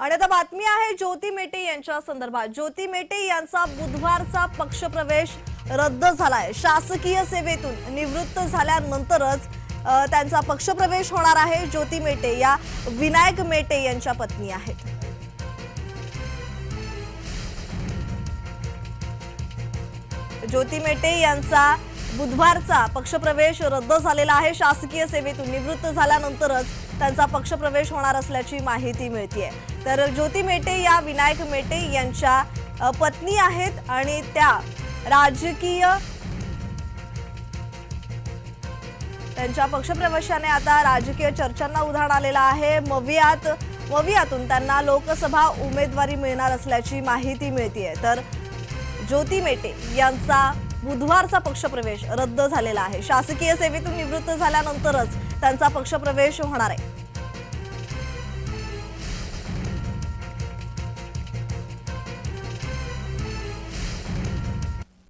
आणि आता बातमी आहे ज्योती मेटे यांच्या संदर्भात. ज्योती मेटे यांचा बुधवारचा पक्षप्रवेश रद्द झालाय. शासकीय सेवेतून निवृत्त झाल्यानंतरच त्यांचा पक्षप्रवेश होणार आहे ज्योती मेटे. या विनायक मेटे यांच्या पत्नी आहेत. ज्योती मेटे यांचा बुधवारचा पक्षप्रवेश रद्द झालेला आहे. शासकीय सेवेतून निवृत्त झाल्यानंतरच त्यांचा पक्षप्रवेश होणार असल्याची माहिती मिळतीये. तर ज्योती मेटे या विनायक मेटे यांच्या पत्नी आहेत आणि त्या राजकीय त्यांच्या पक्षप्रवेशाने आता राजकीय चर्चांना उधाण आलेलं आहे. मवियात मवियातून त्यांना लोकसभा उमेदवारी मिळणार असल्याची माहिती मिळतीये. तर ज्योती मेटे यांचा बुधवारचा पक्षप्रवेश रद्द झालेला आहे. शासकीय सेवेतून निवृत्त झाल्यानंतरच त्यांचा पक्षप्रवेश होणार आहे.